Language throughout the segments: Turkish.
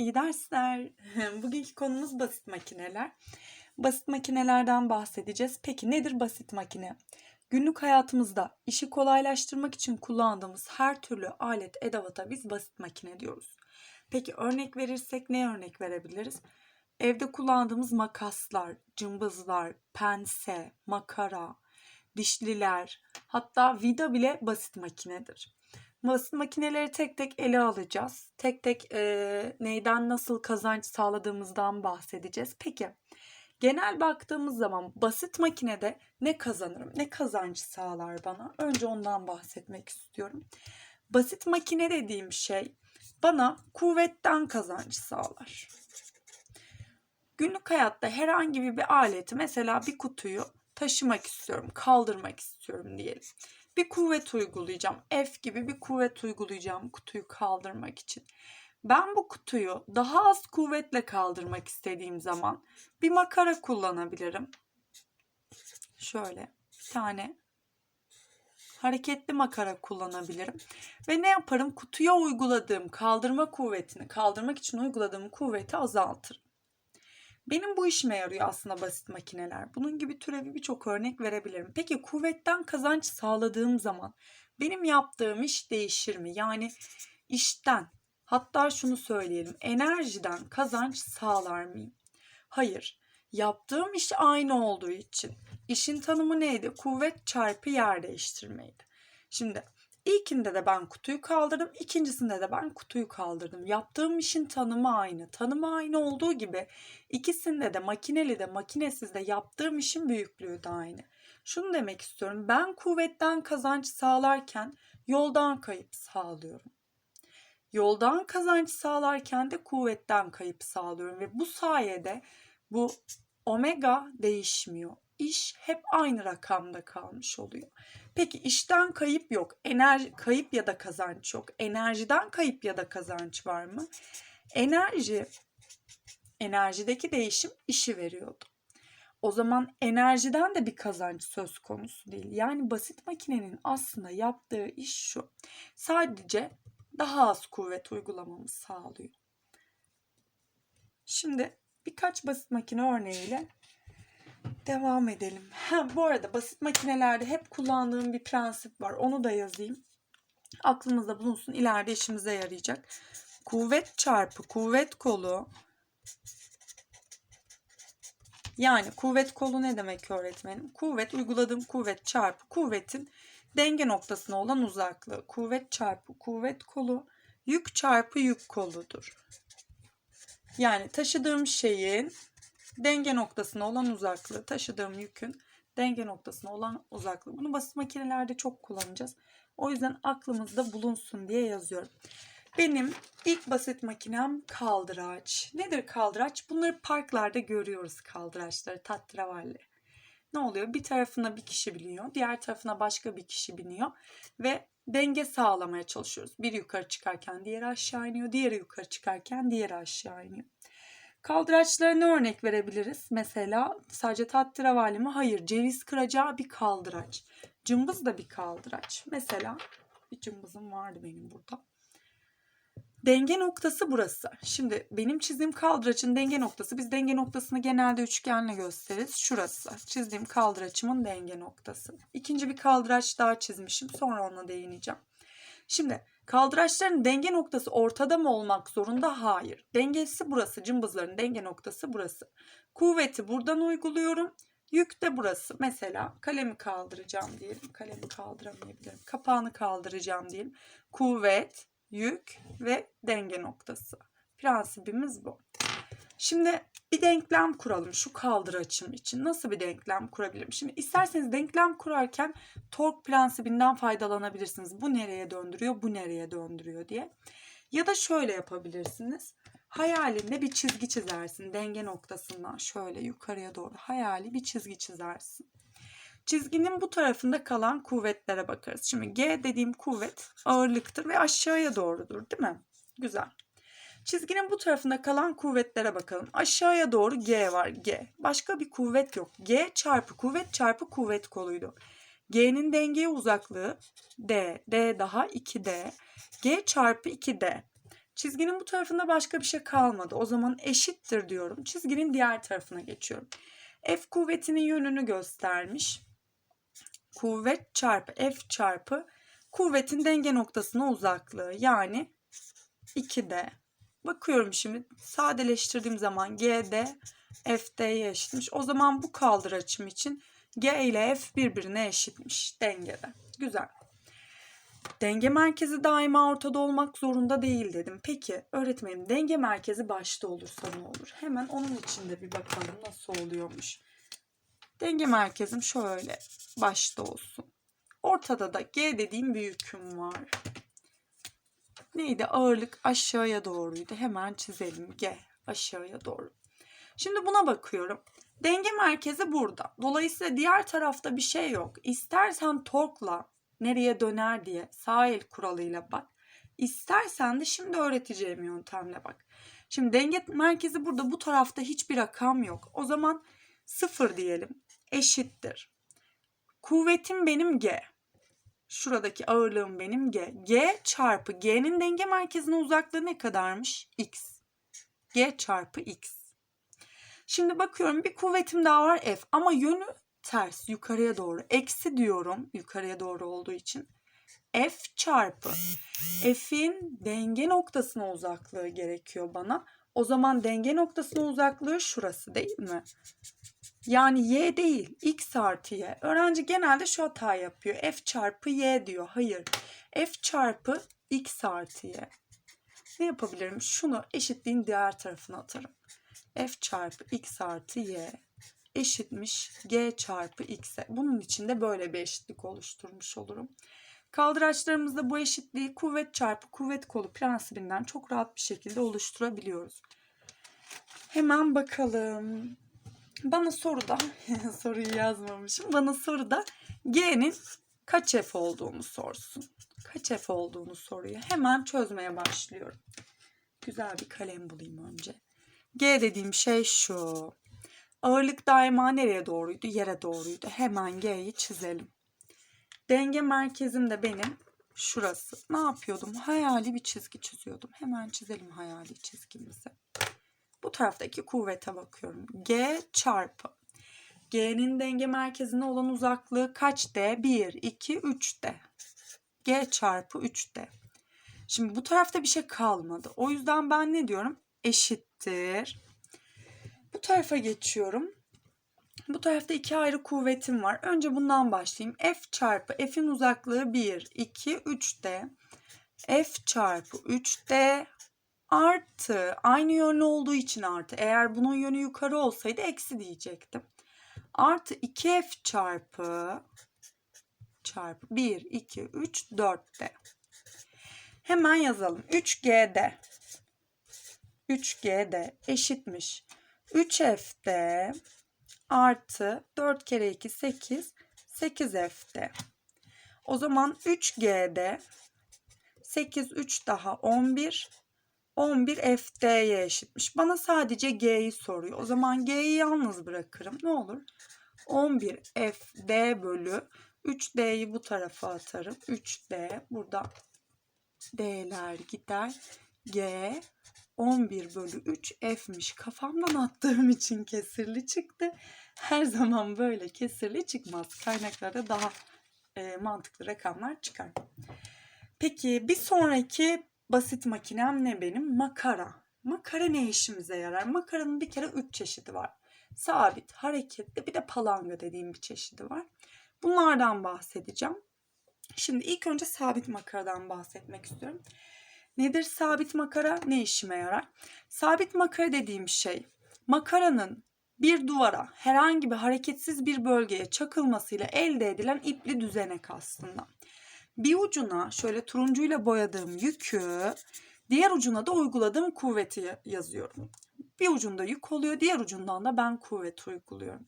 İyi dersler. Bugünkü konumuz basit makineler. Basit makinelerden bahsedeceğiz. Peki nedir basit makine? Günlük hayatımızda işi kolaylaştırmak için kullandığımız her türlü alet edevata biz basit makine diyoruz. Peki örnek verirsek ne örnek verebiliriz? Evde kullandığımız makaslar, cımbızlar, pense, makara, dişliler, hatta vida bile basit makinedir. Makineleri tek tek ele alacağız. Tek tek e, neyden nasıl kazanç sağladığımızdan bahsedeceğiz. Peki genel baktığımız zaman basit makinede ne kazanırım? Ne kazanç sağlar bana? Önce ondan bahsetmek istiyorum. Basit makine dediğim şey bana kuvvetten kazanç sağlar. Günlük hayatta herhangi bir aleti mesela bir kutuyu taşımak istiyorum, kaldırmak istiyorum diyelim bir kuvvet uygulayacağım. F gibi bir kuvvet uygulayacağım kutuyu kaldırmak için. Ben bu kutuyu daha az kuvvetle kaldırmak istediğim zaman bir makara kullanabilirim. Şöyle bir tane hareketli makara kullanabilirim. Ve ne yaparım? Kutuya uyguladığım kaldırma kuvvetini, kaldırmak için uyguladığım kuvveti azaltırım. Benim bu işime yarıyor aslında basit makineler. Bunun gibi türevi birçok örnek verebilirim. Peki kuvvetten kazanç sağladığım zaman benim yaptığım iş değişir mi? Yani işten hatta şunu söyleyelim enerjiden kazanç sağlar mıyım? Hayır. Yaptığım iş aynı olduğu için. İşin tanımı neydi? Kuvvet çarpı yer değiştirmeydi. Şimdi İlkinde de ben kutuyu kaldırdım, ikincisinde de ben kutuyu kaldırdım. Yaptığım işin tanımı aynı. Tanımı aynı olduğu gibi ikisinde de makineli de makinesiz de yaptığım işin büyüklüğü de aynı. Şunu demek istiyorum. Ben kuvvetten kazanç sağlarken yoldan kayıp sağlıyorum. Yoldan kazanç sağlarken de kuvvetten kayıp sağlıyorum ve bu sayede bu omega değişmiyor. İş hep aynı rakamda kalmış oluyor. Peki işten kayıp yok. Enerji kayıp ya da kazanç yok. Enerjiden kayıp ya da kazanç var mı? Enerji enerjideki değişim işi veriyordu. O zaman enerjiden de bir kazanç söz konusu değil. Yani basit makinenin aslında yaptığı iş şu. Sadece daha az kuvvet uygulamamız sağlıyor. Şimdi birkaç basit makine örneğiyle Devam edelim. Ha, bu arada basit makinelerde hep kullandığım bir prensip var. Onu da yazayım. Aklımızda bulunsun. İleride işimize yarayacak. Kuvvet çarpı kuvvet kolu. Yani kuvvet kolu ne demek öğretmenim? Kuvvet uyguladığım kuvvet çarpı kuvvetin denge noktasına olan uzaklığı. Kuvvet çarpı kuvvet kolu yük çarpı yük koludur. Yani taşıdığım şeyin denge noktasına olan uzaklığı, taşıdığım yükün denge noktasına olan uzaklığı. Bunu basit makinelerde çok kullanacağız. O yüzden aklımızda bulunsun diye yazıyorum. Benim ilk basit makinem kaldıraç. Nedir kaldıraç? Bunları parklarda görüyoruz kaldıraçları, tatravalli. Ne oluyor? Bir tarafına bir kişi biniyor, diğer tarafına başka bir kişi biniyor ve denge sağlamaya çalışıyoruz. Bir yukarı çıkarken diğeri aşağı iniyor, diğeri yukarı çıkarken diğeri aşağı iniyor. Kaldıraçlarına örnek verebiliriz. Mesela sadece tattiravalli mi? Hayır. Ceviz kıracağı bir kaldıraç. Cımbız da bir kaldıraç. Mesela bir cımbızım vardı benim burada. Denge noktası burası. Şimdi benim çizdiğim kaldıraçın denge noktası. Biz denge noktasını genelde üçgenle gösteririz. Şurası. Çizdiğim kaldıraçımın denge noktası. İkinci bir kaldıraç daha çizmişim. Sonra ona değineceğim. Şimdi Kaldıraçların denge noktası ortada mı olmak zorunda? Hayır. Dengesi burası. Cımbızların denge noktası burası. Kuvveti buradan uyguluyorum. Yük de burası. Mesela kalemi kaldıracağım diyelim. Kalemi kaldıramayabilirim. Kapağını kaldıracağım diyelim. Kuvvet, yük ve denge noktası. Prensibimiz bu. Şimdi bir denklem kuralım şu kaldıraçım için. Nasıl bir denklem kurabilirim? Şimdi isterseniz denklem kurarken tork prensibinden faydalanabilirsiniz. Bu nereye döndürüyor, bu nereye döndürüyor diye. Ya da şöyle yapabilirsiniz. Hayalinde bir çizgi çizersin denge noktasından şöyle yukarıya doğru hayali bir çizgi çizersin. Çizginin bu tarafında kalan kuvvetlere bakarız. Şimdi G dediğim kuvvet ağırlıktır ve aşağıya doğrudur değil mi? Güzel. Çizginin bu tarafında kalan kuvvetlere bakalım. Aşağıya doğru G var. G. Başka bir kuvvet yok. G çarpı kuvvet çarpı kuvvet koluydu. G'nin dengeye uzaklığı D. D daha 2D. G çarpı 2D. Çizginin bu tarafında başka bir şey kalmadı. O zaman eşittir diyorum. Çizginin diğer tarafına geçiyorum. F kuvvetinin yönünü göstermiş. Kuvvet çarpı F çarpı kuvvetin denge noktasına uzaklığı yani 2D. Bakıyorum şimdi sadeleştirdiğim zaman GD FD'ye eşitmiş. O zaman bu kaldıraçım için G ile F birbirine eşitmiş dengede. Güzel. Denge merkezi daima ortada olmak zorunda değil dedim. Peki öğretmenim denge merkezi başta olursa ne olur? Hemen onun için de bir bakalım nasıl oluyormuş. Denge merkezim şöyle başta olsun. Ortada da G dediğim bir yüküm var. Neydi? Ağırlık aşağıya doğruydu. Hemen çizelim. G aşağıya doğru. Şimdi buna bakıyorum. Denge merkezi burada. Dolayısıyla diğer tarafta bir şey yok. İstersen torkla nereye döner diye sağ el kuralıyla bak. İstersen de şimdi öğreteceğim yöntemle bak. Şimdi denge merkezi burada bu tarafta hiçbir rakam yok. O zaman sıfır diyelim. Eşittir. Kuvvetim benim G. Şuradaki ağırlığım benim G. G çarpı G'nin denge merkezine uzaklığı ne kadarmış? X. G çarpı X. Şimdi bakıyorum bir kuvvetim daha var F ama yönü ters yukarıya doğru. Eksi diyorum yukarıya doğru olduğu için. F çarpı F'in denge noktasına uzaklığı gerekiyor bana. O zaman denge noktasına uzaklığı şurası değil mi? Yani y değil x artı y. Öğrenci genelde şu hata yapıyor. F çarpı y diyor. Hayır. F çarpı x artı y. Ne yapabilirim? Şunu eşitliğin diğer tarafına atarım. F çarpı x artı y eşitmiş g çarpı x'e. Bunun için de böyle bir eşitlik oluşturmuş olurum. Kaldıraçlarımızda bu eşitliği kuvvet çarpı kuvvet kolu prensibinden çok rahat bir şekilde oluşturabiliyoruz. Hemen bakalım. Bana soruda, soruyu yazmamışım. Bana soruda G'nin kaç F olduğunu sorsun. Kaç F olduğunu soruyor. Hemen çözmeye başlıyorum. Güzel bir kalem bulayım önce. G dediğim şey şu. Ağırlık daima nereye doğruydu? Yere doğruydu. Hemen G'yi çizelim. Denge merkezim de benim şurası. Ne yapıyordum? Hayali bir çizgi çiziyordum. Hemen çizelim hayali çizgimizi. Bu taraftaki kuvvete bakıyorum. G çarpı. G'nin denge merkezine olan uzaklığı kaç D? 1, 2, 3 D. G çarpı 3 D. Şimdi bu tarafta bir şey kalmadı. O yüzden ben ne diyorum? Eşittir. Bu tarafa geçiyorum. Bu tarafta iki ayrı kuvvetim var. Önce bundan başlayayım. F çarpı F'in uzaklığı 1, 2, 3D. F çarpı 3D artı aynı yönlü olduğu için artı. Eğer bunun yönü yukarı olsaydı eksi diyecektim. Artı 2F çarpı çarpı 1, 2, 3, 4D. Hemen yazalım. 3G'de 3G'de eşitmiş. 3F'de artı 4 kere 2 8 8F'de. O zaman 3G'de 8 3 daha 11 11 FD'ye eşitmiş. Bana sadece G'yi soruyor. O zaman G'yi yalnız bırakırım. Ne olur? 11 FD bölü 3D'yi bu tarafa atarım. 3D burada D'ler gider. G 11 bölü 3 F'miş. Kafamdan attığım için kesirli çıktı. Her zaman böyle kesirli çıkmaz. Kaynaklarda daha e, mantıklı rakamlar çıkar. Peki bir sonraki basit makinem ne benim? Makara. Makara ne işimize yarar? Makaranın bir kere 3 çeşidi var. Sabit, hareketli bir de palanga dediğim bir çeşidi var. Bunlardan bahsedeceğim. Şimdi ilk önce sabit makaradan bahsetmek istiyorum. Nedir sabit makara? Ne işime yarar? Sabit makara dediğim şey makaranın bir duvara herhangi bir hareketsiz bir bölgeye çakılmasıyla elde edilen ipli düzenek aslında. Bir ucuna şöyle turuncuyla boyadığım yükü, diğer ucuna da uyguladığım kuvveti yazıyorum. Bir ucunda yük oluyor, diğer ucundan da ben kuvvet uyguluyorum.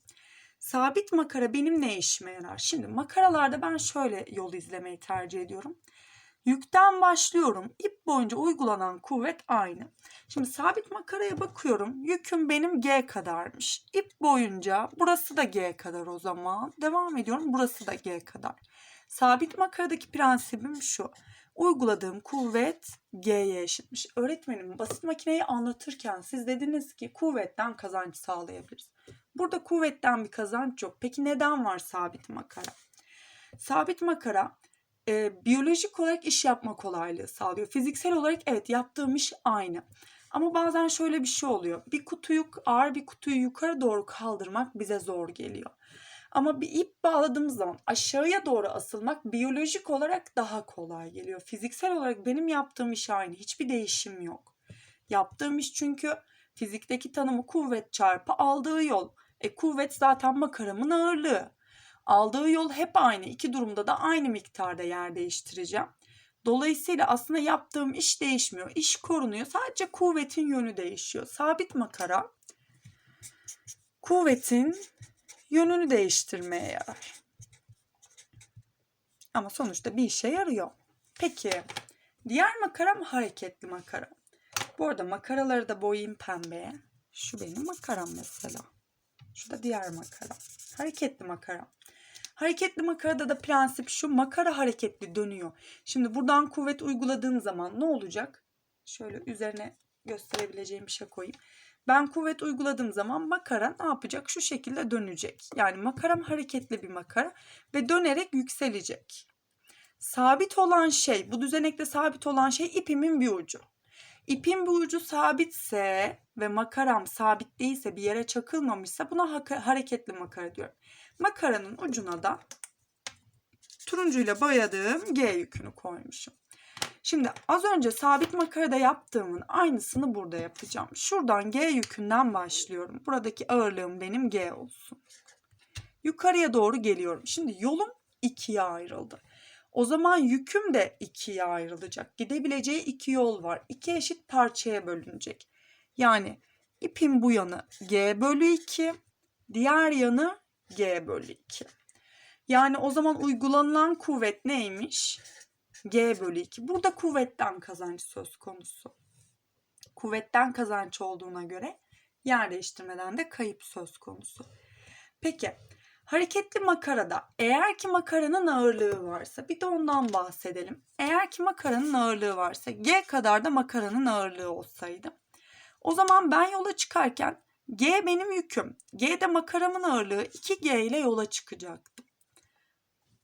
Sabit makara benim ne işime yarar? Şimdi makaralarda ben şöyle yol izlemeyi tercih ediyorum. Yükten başlıyorum. İp boyunca uygulanan kuvvet aynı. Şimdi sabit makaraya bakıyorum. Yüküm benim G kadarmış. İp boyunca burası da G kadar o zaman. Devam ediyorum. Burası da G kadar. Sabit makaradaki prensibim şu. Uyguladığım kuvvet G'ye eşitmiş. Öğretmenim basit makineyi anlatırken siz dediniz ki kuvvetten kazanç sağlayabiliriz. Burada kuvvetten bir kazanç yok. Peki neden var sabit makara? Sabit makara e, biyolojik olarak iş yapma kolaylığı sağlıyor. Fiziksel olarak evet yaptığım iş aynı. Ama bazen şöyle bir şey oluyor. Bir kutuyu ağır bir kutuyu yukarı doğru kaldırmak bize zor geliyor. Ama bir ip bağladığımız zaman aşağıya doğru asılmak biyolojik olarak daha kolay geliyor. Fiziksel olarak benim yaptığım iş aynı. Hiçbir değişim yok. Yaptığım iş çünkü fizikteki tanımı kuvvet çarpı aldığı yol. E kuvvet zaten makaramın ağırlığı. Aldığı yol hep aynı. İki durumda da aynı miktarda yer değiştireceğim. Dolayısıyla aslında yaptığım iş değişmiyor. İş korunuyor. Sadece kuvvetin yönü değişiyor. Sabit makara kuvvetin yönünü değiştirmeye yarar. Ama sonuçta bir işe yarıyor. Peki diğer makaram hareketli makara. Bu arada makaraları da boyayayım pembeye. Şu benim makaram mesela. Şu da diğer makara. Hareketli makara. Hareketli makarada da prensip şu makara hareketli dönüyor. Şimdi buradan kuvvet uyguladığım zaman ne olacak? Şöyle üzerine gösterebileceğim bir şey koyayım. Ben kuvvet uyguladığım zaman makara ne yapacak? Şu şekilde dönecek. Yani makaram hareketli bir makara ve dönerek yükselecek. Sabit olan şey, bu düzenekte sabit olan şey ipimin bir ucu. İpin bir ucu sabitse ve makaram sabit değilse bir yere çakılmamışsa buna hareketli makara diyorum. Makaranın ucuna da turuncuyla boyadığım G yükünü koymuşum. Şimdi az önce sabit makarada yaptığımın aynısını burada yapacağım. Şuradan G yükünden başlıyorum. Buradaki ağırlığım benim G olsun. Yukarıya doğru geliyorum. Şimdi yolum ikiye ayrıldı. O zaman yüküm de ikiye ayrılacak. Gidebileceği iki yol var. İki eşit parçaya bölünecek. Yani ipin bu yanı G bölü 2, diğer yanı G bölü 2. Yani o zaman uygulanılan kuvvet neymiş? G bölü 2. Burada kuvvetten kazanç söz konusu. Kuvvetten kazanç olduğuna göre yer değiştirmeden de kayıp söz konusu. Peki hareketli makarada eğer ki makaranın ağırlığı varsa bir de ondan bahsedelim. Eğer ki makaranın ağırlığı varsa G kadar da makaranın ağırlığı olsaydı. O zaman ben yola çıkarken G benim yüküm. G de makaramın ağırlığı 2G ile yola çıkacaktım.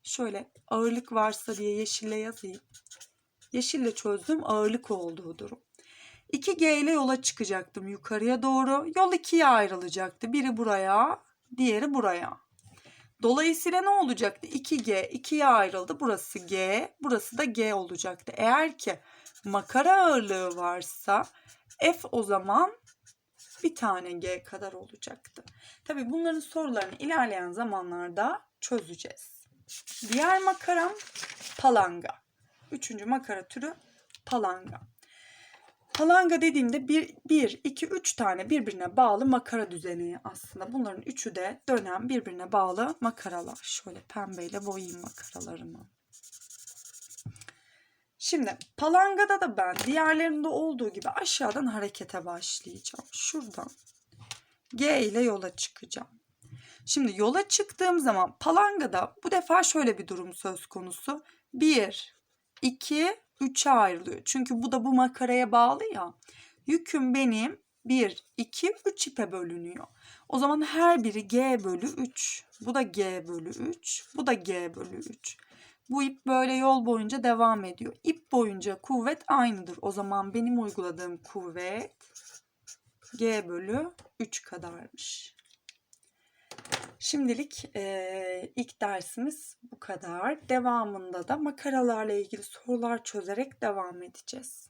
Şöyle ağırlık varsa diye yeşille yazayım. Yeşille çözdüğüm ağırlık olduğu durum. 2G ile yola çıkacaktım yukarıya doğru. Yol ikiye ayrılacaktı. Biri buraya, diğeri buraya. Dolayısıyla ne olacaktı? 2G 2'ye ayrıldı. Burası G, burası da G olacaktı. Eğer ki makara ağırlığı varsa F o zaman bir tane G kadar olacaktı. Tabi bunların sorularını ilerleyen zamanlarda çözeceğiz. Diğer makaram palanga. Üçüncü makara türü palanga. Palanga dediğimde 1, 1, 2, 3 tane birbirine bağlı makara düzeni aslında. Bunların üçü de dönen birbirine bağlı makaralar. Şöyle pembeyle boyayayım makaralarımı. Şimdi palangada da ben diğerlerinde olduğu gibi aşağıdan harekete başlayacağım. Şuradan G ile yola çıkacağım. Şimdi yola çıktığım zaman palangada bu defa şöyle bir durum söz konusu. 1, 2, 3'e ayrılıyor. Çünkü bu da bu makaraya bağlı ya. Yüküm benim 1, 2, 3 ipe bölünüyor. O zaman her biri G bölü 3. Bu da G bölü 3. Bu da G bölü 3. Bu ip böyle yol boyunca devam ediyor. İp boyunca kuvvet aynıdır. O zaman benim uyguladığım kuvvet G bölü 3 kadarmış. Şimdilik eee, ilk dersimiz bu kadar. Devamında da makaralarla ilgili sorular çözerek devam edeceğiz.